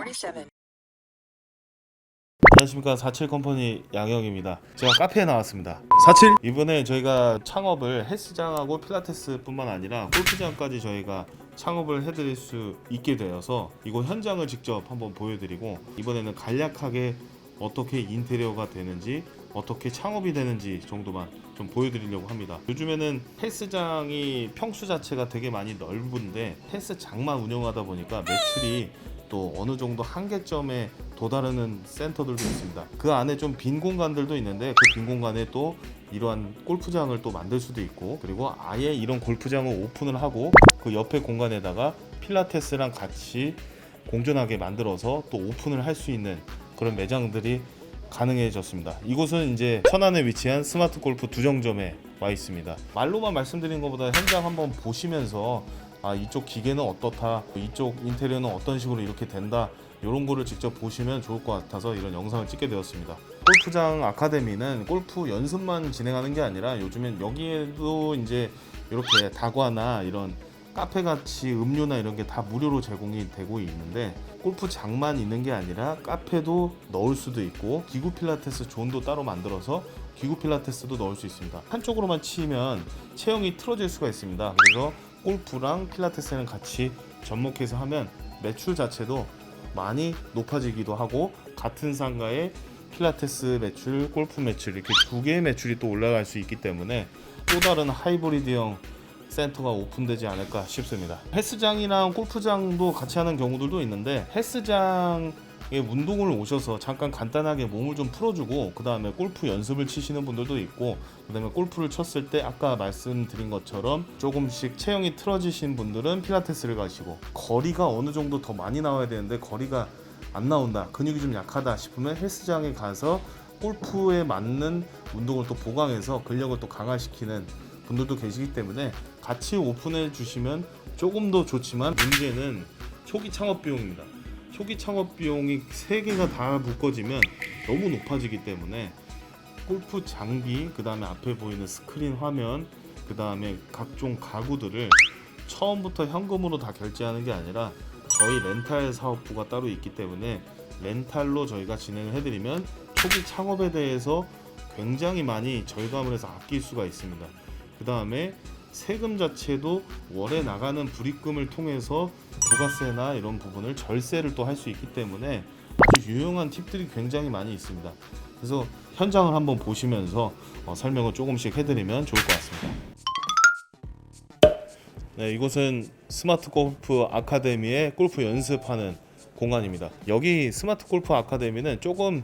47. 안녕하십니까 47 컴퍼니 양영입니다. 제가 카페에 나왔습니다. 47 이번에 저희가 창업을 헬스장하고 필라테스뿐만 아니라 골프장까지 저희가 창업을 해드릴 수 있게 되어서 이곳 현장을 직접 한번 보여드리고 이번에는 간략하게 어떻게 인테리어가 되는지 어떻게 창업이 되는지 정도만 좀 보여드리려고 합니다. 요즘에는 헬스장이 평수 자체가 되게 많이 넓은데 헬스장만 운영하다 보니까 매출이 또 어느 정도 한계점에 도달하는 센터들도 있습니다. 그 안에 좀 빈 공간들도 있는데 그 빈 공간에 또 이러한 골프장을 또 만들 수도 있고 그리고 아예 이런 골프장을 오픈을 하고 그 옆에 공간에다가 필라테스랑 같이 공존하게 만들어서 또 오픈을 할 수 있는 그런 매장들이 가능해졌습니다. 이곳은 이제 천안에 위치한 스마트 골프 두정점에 와 있습니다. 말로만 말씀드리는 것보다 현장 한번 보시면서 아 이쪽 기계는 어떻다, 이쪽 인테리어는 어떤 식으로 이렇게 된다 이런 거를 직접 보시면 좋을 것 같아서 이런 영상을 찍게 되었습니다. 골프장 아카데미는 골프 연습만 진행하는 게 아니라 요즘엔 여기에도 이제 이렇게 다과나 이런 카페 같이 음료나 이런 게 다 무료로 제공이 되고 있는데 골프장만 있는 게 아니라 카페도 넣을 수도 있고 기구 필라테스 존도 따로 만들어서 기구 필라테스도 넣을 수 있습니다. 한쪽으로만 치면 체형이 틀어질 수가 있습니다. 그래서 골프랑 필라테스는 같이 접목해서 하면 매출 자체도 많이 높아지기도 하고 같은 상가에 필라테스 매출, 골프 매출 이렇게 두 개의 매출이 또 올라갈 수 있기 때문에 또 다른 하이브리드형 센터가 오픈되지 않을까 싶습니다. 헬스장이랑 골프장도 같이 하는 경우들도 있는데 헬스장 에 운동을 오셔서 잠깐 간단하게 몸을 좀 풀어주고 그 다음에 골프 연습을 치시는 분들도 있고 그 다음에 골프를 쳤을 때 아까 말씀드린 것처럼 조금씩 체형이 틀어지신 분들은 필라테스를 가시고 거리가 어느 정도 더 많이 나와야 되는데 거리가 안 나온다 근육이 좀 약하다 싶으면 헬스장에 가서 골프에 맞는 운동을 또 보강해서 근력을 또 강화시키는 분들도 계시기 때문에 같이 오픈해 주시면 조금 더 좋지만 문제는 초기 창업 비용입니다. 초기 창업 비용이 세 개가 다 묶어지면 너무 높아지기 때문에 골프 장비, 그 다음에 앞에 보이는 스크린 화면, 그 다음에 각종 가구들을 처음부터 현금으로 다 결제하는 게 아니라 저희 렌탈 사업부가 따로 있기 때문에 렌탈로 저희가 진행을 해드리면 초기 창업에 대해서 굉장히 많이 절감을 해서 아낄 수가 있습니다. 그 다음에 세금 자체도 월에 나가는 불입금을 통해서 부가세나 이런 부분을 절세를 또 할 수 있기 때문에 아주 유용한 팁들이 굉장히 많이 있습니다. 그래서 현장을 한번 보시면서 어, 설명을 조금씩 해드리면 좋을 것 같습니다. 네, 이곳은 스마트 골프 아카데미의 골프 연습하는 공간입니다. 여기 스마트 골프 아카데미는 조금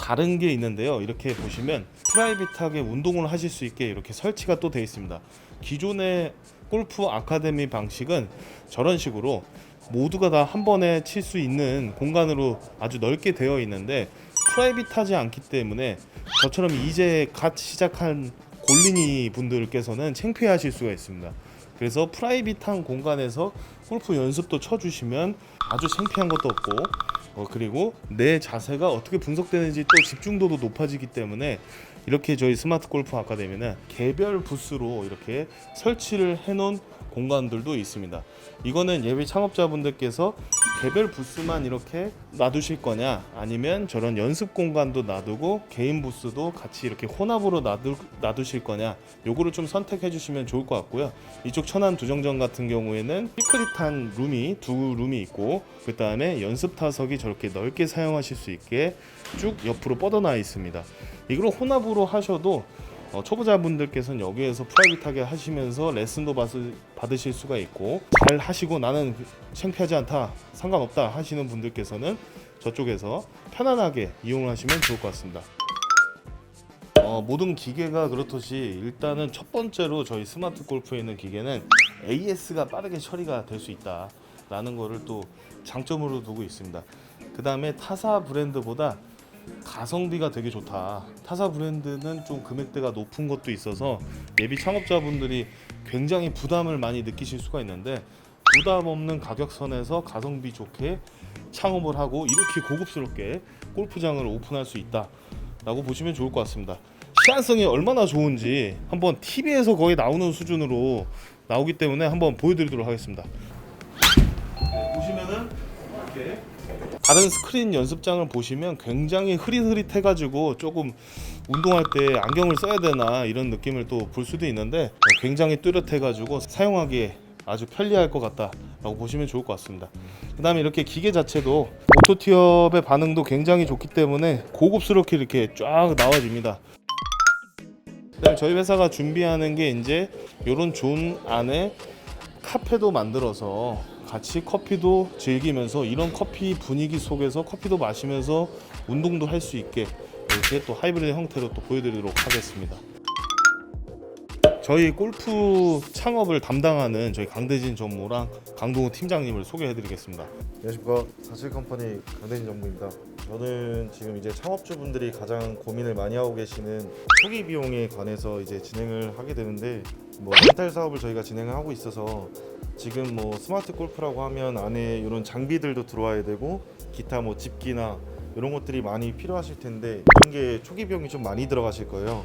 다른 게 있는데요. 이렇게 보시면 프라이빗하게 운동을 하실 수 있게 이렇게 설치가 또 되어 있습니다. 기존의 골프 아카데미 방식은 저런 식으로 모두가 다 한 번에 칠 수 있는 공간으로 아주 넓게 되어 있는데 프라이빗하지 않기 때문에 저처럼 이제 갓 시작한 골린이 분들께서는 창피하실 수가 있습니다. 그래서 프라이빗한 공간에서 골프 연습도 쳐주시면 아주 창피한 것도 없고 어, 그리고 내 자세가 어떻게 분석되는지 또 집중도도 높아지기 때문에 이렇게 저희 스마트 골프 아카데미는 개별 부스로 이렇게 설치를 해놓은 공간들도 있습니다. 이거는 예비 창업자분들께서 개별 부스만 이렇게 놔두실 거냐 아니면 저런 연습 공간도 놔두고 개인 부스도 같이 이렇게 혼합으로 놔두, 놔두실 거냐 요거를 좀 선택해 주시면 좋을 것 같고요 이쪽 천안 두정점 같은 경우에는 시크릿한 룸이 두 룸이 있고 그 다음에 연습 타석이 저렇게 넓게 사용하실 수 있게 쭉 옆으로 뻗어나 있습니다 이걸 혼합으로 하셔도 어, 초보자분들께서는 여기에서 프라이빗하게 하시면서 레슨도 받으, 받으실 수가 있고 잘 하시고 나는 창피하지 않다 상관없다 하시는 분들께서는 저쪽에서 편안하게 이용을 하시면 좋을 것 같습니다. 어, 모든 기계가 그렇듯이 일단은 첫 번째로 저희 스마트 골프에 있는 기계는 AS가 빠르게 처리가 될 수 있다 라는 거를 또 장점으로 두고 있습니다. 그 다음에 타사 브랜드보다 가성비가 되게 좋다. 타사 브랜드는 좀 금액대가 높은 것도 있어서 예비 창업자분들이 굉장히 부담을 많이 느끼실 수가 있는데 부담 없는 가격선에서 가성비 좋게 창업을 하고 이렇게 고급스럽게 골프장을 오픈할 수 있다라고 보시면 좋을 것 같습니다. 시한성이 얼마나 좋은지 한번 TV에서 거의 나오는 수준으로 나오기 때문에 한번 보여드리도록 하겠습니다. 네, 보시면은 다른 스크린 연습장을 보시면 굉장히 흐릿흐릿해가지고 조금 운동할 때 안경을 써야 되나 이런 느낌을 또 볼 수도 있는데 굉장히 뚜렷해가지고 사용하기에 아주 편리할 것 같다라고 보시면 좋을 것 같습니다. 그 다음에 이렇게 기계 자체도 오토티업의 반응도 굉장히 좋기 때문에 고급스럽게 이렇게 쫙 나와집니다. 그다음에 저희 회사가 준비하는 게 이제 이런 존 안에 카페도 만들어서 같이 커피도 즐기면서 이런 커피 분위기 속에서 커피도 마시면서 운동도 할 수 있게 이렇게 또 하이브리드 형태로 또 보여드리도록 하겠습니다. 저희 골프 창업을 담당하는 저희 강대진 전무랑 강동우 팀장님을 소개해드리겠습니다. 안녕하십니까 사실 컴퍼니 강대진 정부입니다. 저는 지금 이제 창업주분들이 가장 고민을 많이 하고 계시는 초기 비용에 관해서 이제 진행을 하게 되는데 뭐 렌탈 사업을 저희가 진행을 하고 있어서 지금 뭐 스마트 골프라고 하면 안에 이런 장비들도 들어와야 되고 기타 뭐 집기나 이런 것들이 많이 필요하실 텐데 이런 게 초기 비용이 좀 많이 들어가실 거예요.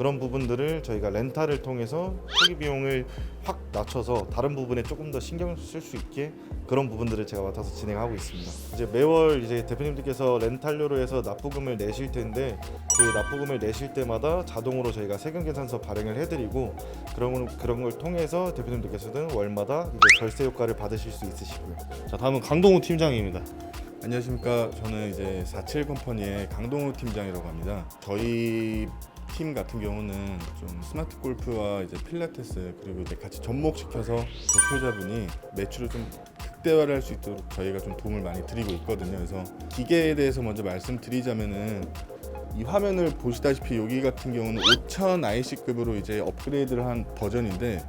그런 부분들을 저희가 렌탈을 통해서 초기 비용을 확 낮춰서 다른 부분에 조금 더 신경 쓸 수 있게 그런 부분들을 제가 맡아서 진행하고 있습니다. 이제 매월 이제 대표님들께서 렌탈료로 해서 납부금을 내실 텐데 그 납부금을 내실 때마다 자동으로 저희가 세금 계산서 발행을 해드리고 그런 그런 걸 통해서 대표님들께서는 월마다 이제 절세 효과를 받으실 수 있으시고요. 자 다음은 강동우 팀장입니다. 안녕하십니까. 저는 이제 47 컴퍼니의 강동우 팀장이라고 합니다. 저희 팀 같은 경우는 좀 스마트 골프와 이제 필라테스 그리고 이제 같이 접목시켜서 대표자분이 매출을 좀 극대화를 할 수 있도록 저희가 좀 도움을 많이 드리고 있거든요. 그래서 기계에 대해서 먼저 말씀드리자면은 이 화면을 보시다시피 여기 같은 경우는 5000 IC급으로 이제 업그레이드를 한 버전인데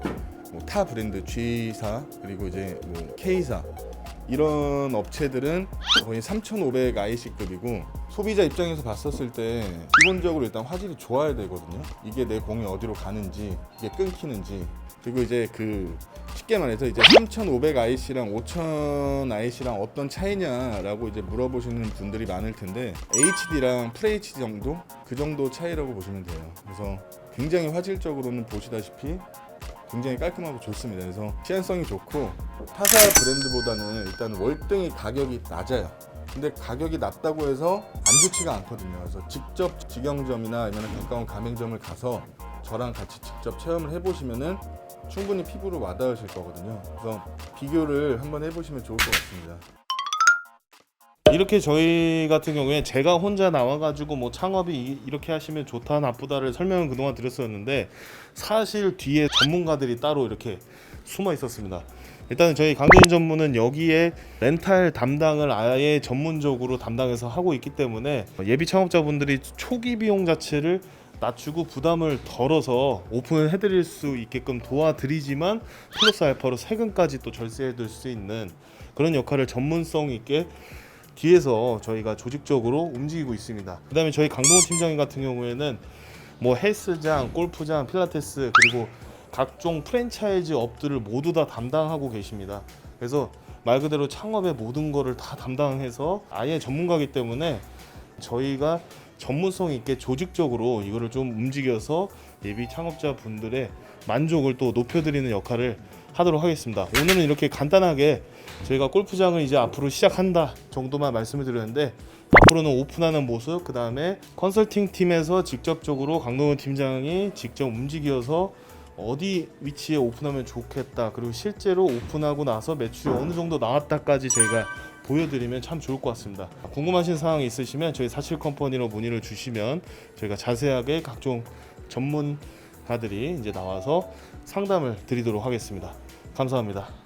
뭐 타 브랜드 G사 그리고 이제 뭐 K사 이런 업체들은 거의 3,500 IC급이고 소비자 입장에서 봤었을 때 기본적으로 일단 화질이 좋아야 되거든요. 이게 내 공이 어디로 가는지 이게 끊기는지 그리고 이제 그 쉽게 말해서 이제 3,500 IC랑 5,000 IC랑 어떤 차이냐라고 이제 물어보시는 분들이 많을 텐데 HD랑 FHD 정도 그 정도 차이라고 보시면 돼요. 그래서 굉장히 화질적으로는 보시다시피 굉장히 깔끔하고 좋습니다. 그래서 시한성이 좋고 타사 브랜드보다는 일단 월등히 가격이 낮아요. 근데 가격이 낮다고 해서 안 좋지가 않거든요. 그래서 직접 직영점이나 아니면 가까운 가맹점을 가서 저랑 같이 직접 체험을 해보시면은 충분히 피부로 와닿으실 거거든요. 그래서 비교를 한번 해보시면 좋을 것 같습니다. 이렇게 저희 같은 경우에 제가 혼자 나와가지고 뭐 창업이 이- 이렇게 하시면 좋다 나쁘다를 설명을 그동안 드렸었는데 사실 뒤에 전문가들이 따로 이렇게 숨어 있었습니다. 일단은 저희 강대진 전무는 여기에 렌탈 담당을 아예 전문적으로 담당해서 하고 있기 때문에 예비 창업자분들이 초기 비용 자체를 낮추고 부담을 덜어서 오픈을 해드릴 수 있게끔 도와드리지만 플러스 알파로 세금까지 또 절세해둘 수 있는 그런 역할을 전문성 있게 뒤에서 저희가 조직적으로 움직이고 있습니다. 그다음에 저희 강동원 팀장님 같은 경우에는 뭐 헬스장, 골프장, 필라테스 그리고 각종 프랜차이즈 업들을 모두 다 담당하고 계십니다. 그래서 말 그대로 창업의 모든 거를 다 담당해서 아예 전문가이기 때문에 저희가 전문성 있게 조직적으로 이거를 좀 움직여서 예비 창업자 분들의 만족을 또 높여드리는 역할을 하도록 하겠습니다. 오늘은 이렇게 간단하게 저희가 골프장을 이제 앞으로 시작한다 정도만 말씀을 드렸는데 앞으로는 오픈하는 모습 그 다음에 컨설팅 팀에서 직접적으로 강동원 팀장이 직접 움직여서 어디 위치에 오픈하면 좋겠다 그리고 실제로 오픈하고 나서 매출이 어느 정도 나왔다까지 저희가 보여드리면 참 좋을 것 같습니다. 궁금하신 사항이 있으시면 저희 사실 컴퍼니로 문의를 주시면 저희가 자세하게 각종 전문가들이 이제 나와서 상담을 드리도록 하겠습니다. 감사합니다.